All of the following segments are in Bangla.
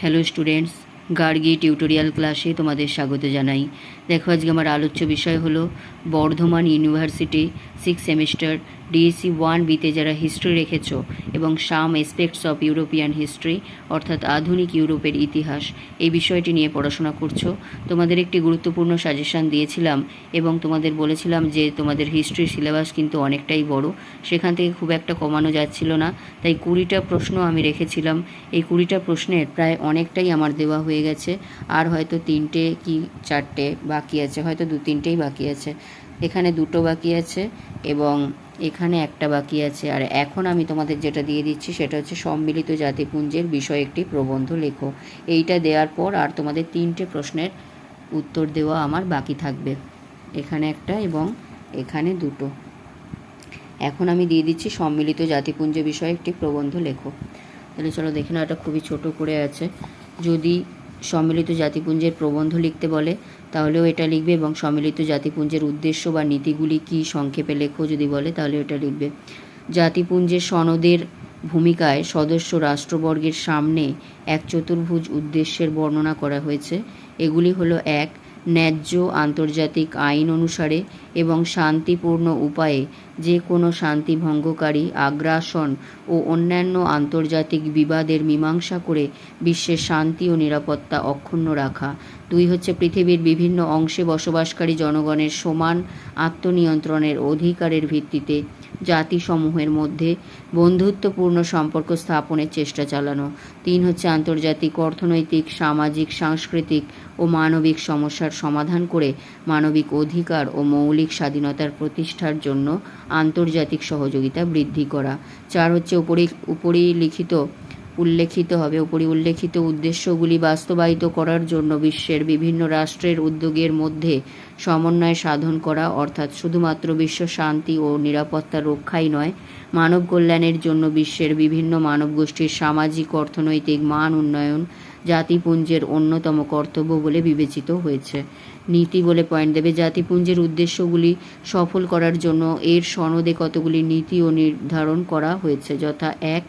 হ্যালো স্টুডেন্টস গার্গি টিউটোরিয়াল ক্লাসে তোমাদের স্বাগত জানাই। দেখো আজকে আমার আলোচ্য বিষয় হলো Bardhaman university six semester DSC one বিতে যারা হিস্ট্রি রেখেছ এবং some aspects of European history, অর্থাৎ আধুনিক ইউরোপের ইতিহাস, এই বিষয়টি নিয়ে পড়াশোনা করছ। তোমাদের একটি গুরুত্বপূর্ণ সাজেশান দিয়েছিলাম এবং তোমাদের বলেছিলাম যে তোমাদের হিস্ট্রি সিলেবাস কিন্তু অনেকটাই বড়। সেখান থেকে খুব একটা কমানো যাচ্ছিল না। তাই কুড়িটা প্রশ্ন আমি রেখেছিলাম। এই কুড়িটা প্রশ্নের প্রায় অনেকটাই আমার দেওয়া হয়ে গেছে। আর হয়তো তিনটে কি চারটে বাকি আছে? হয়তো দু তিনটেই বাকি আছে। এখানে দুটো বাকি আছে এবং এখানে একটা বাকি আছে। আর এখন আমি তোমাদের যেটা দিয়ে দিচ্ছি, সেটা হচ্ছে সম্মিলিত জাতিপুঞ্জের বিষয়ে একটি প্রবন্ধ লেখো। এইটা দেওয়ার পর আর তোমাদের তিনটে প্রশ্নের উত্তর দেওয়া আমার বাকি থাকবে। এখানে একটা এবং এখানে দুটো। এখন আমি দিয়ে দিচ্ছি সম্মিলিত জাতিপুঞ্জ বিষয়ে একটি প্রবন্ধ লেখো। তাহলে চলো দেখে নাও, এটা খুবই ছোট করে আছে। যদি সম্মিলিত জাতিপুঞ্জের প্রবন্ধ লিখতে বলে, তাহলেও এটা লিখবে এবং সম্মিলিত জাতিপুঞ্জের উদ্দেশ্য বা নীতিগুলি কি সংক্ষেপে লেখো যদি বলে, তাহলে এটা লিখবে। জাতিপুঞ্জের সনদের ভূমিকায় সদস্য রাষ্ট্রবর্গের সামনে এক চতুর্ভুজ উদ্দেশ্যের বর্ণনা করা হয়েছে। এগুলি হলো, এক ন্যায্য আন্তর্জাতিক আইন অনুসারে এবং শান্তিপূর্ণ উপায়ে যে কোনো শান্তি ভঙ্গকারী, আগ্রাসন ও অন্যান্য আন্তর্জাতিক বিবাদের মীমাংসা করে বিশ্বের শান্তি ও নিরাপত্তা অক্ষুণ্ণ রাখা। দুই হচ্ছে পৃথিবীর বিভিন্ন অংশে বসবাসকারী জনগণের সমান আত্মনিয়ন্ত্রণের অধিকারের ভিত্তিতে জাতিসমূহের মধ্যে বন্ধুত্বপূর্ণ সম্পর্ক স্থাপনের চেষ্টা চালানো। তিন হচ্ছে আন্তর্জাতিক অর্থনৈতিক, সামাজিক, সাংস্কৃতিক ও মানবিক সমস্যার সমাধান করে মানবিক অধিকার ও মৌলিক স্বাধীনতার প্রতিষ্ঠার জন্য আন্তর্জাতিক সহযোগিতা বৃদ্ধি করা। চার হচ্ছে উপরি উপরিলিখিত উল্লেখিত হবে। উপরি উল্লেখিত উদ্দেশ্যগুলি বাস্তবায়িত করার জন্য বিশ্বের বিভিন্ন রাষ্ট্রের উদ্যোগের মধ্যে সমন্বয় সাধন করা, অর্থাৎ শুধুমাত্র বিশ্ব শান্তি ও নিরাপত্তা রক্ষাই নয়, মানব কল্যাণের জন্য বিশ্বের বিভিন্ন মানব গোষ্ঠীর সামাজিক, অর্থনৈতিক মান উন্নয়ন জাতিপুঞ্জের অন্যতম কর্তব্য বলে বিবেচিত হয়েছে। নীতি বলে পয়েন্ট দেবে জাতিপুঞ্জের উদ্দেশ্যগুলি সফল করার জন্য এর সনদে কতগুলি নীতিও নির্ধারণ করা হয়েছে, যথা এক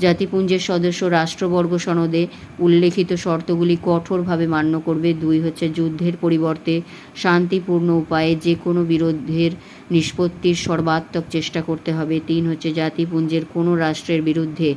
জাতিপুঞ্জের সদস্য রাষ্ট্রবর্গ সনদে উল্লেখিত শর্তগুলি কঠোরভাবে মান্য করবে। দুই হচ্ছে যুদ্ধের পরিবর্তে শান্তিপূর্ণ উপায়ে যে কোনো বিরোধের নিষ্পত্তির সর্বাত্মক চেষ্টা করতে হবে। তিন হচ্ছে জাতিপুঞ্জের কোনো রাষ্ট্রের বিরুদ্ধে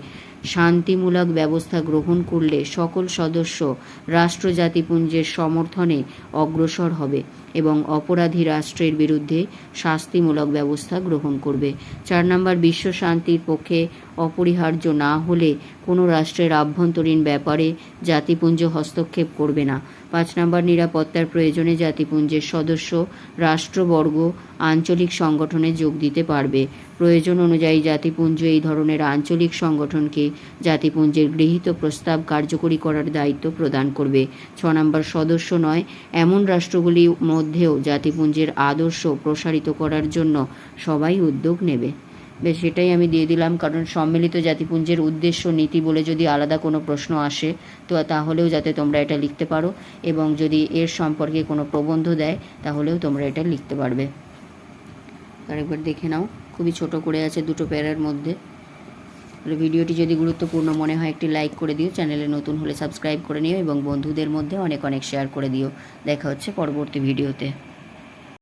শান্তিমূলক ব্যবস্থা গ্রহণ করলে সকল সদস্য রাষ্ট্র জাতিপুঞ্জের সমর্থনে অগ্রসর হবে এবং অপরাধী রাষ্ট্রের বিরুদ্ধে শাস্তিমূলক ব্যবস্থা গ্রহণ করবে। চার নম্বর, বিশ্ব শান্তির পক্ষে অপরিহার্য না হলে কোনো রাষ্ট্রের আভ্যন্তরীণ ব্যাপারে জাতিপুঞ্জ হস্তক্ষেপ করবে না। পাঁচ নম্বর, নিরাপত্তার প্রয়োজনে জাতিপুঞ্জের সদস্য, রাষ্ট্রবর্গ আঞ্চলিক সংগঠনে যোগ দিতে পারবে। প্রয়োজন অনুযায়ী জাতিপুঞ্জ এই ধরনের আঞ্চলিক সংগঠনকে জাতিপুঞ্জের গৃহীত প্রস্তাব কার্যকরী করার দায়িত্ব প্রদান করবে। ছ নম্বর সদস্য নয়, এমন রাষ্ট্রগুলির মধ্যেও জাতিপুঞ্জের আদর্শ প্রসারিত করার জন্য সবাই উদ্যোগ নেবে। বেশ, সেটাই আমি দিয়ে দিলাম, কারণ সম্মিলিত জাতিপুঞ্জের উদ্দেশ্য নীতি বলে যদি আলাদা কোনো প্রশ্ন আসে, তো তাহলেও যাতে তোমরা এটা লিখতে পারো এবং যদি এর সম্পর্কে কোনো প্রবন্ধ দেয়, তাহলেও তোমরা এটা লিখতে পারবে। আরেকবার দেখে নাও। খুবই ছোট করে আছে দুটো প্যারার মধ্যে। তাহলে ভিডিওটি যদি গুরুত্বপূর্ণ মনে হয়, একটি লাইক করে দিও। চ্যানেলে নতুন হলে সাবস্ক্রাইব করে নিও এবং বন্ধুদের মধ্যে অনেক অনেক শেয়ার করে দিও। দেখা হচ্ছে পরবর্তী ভিডিওতে।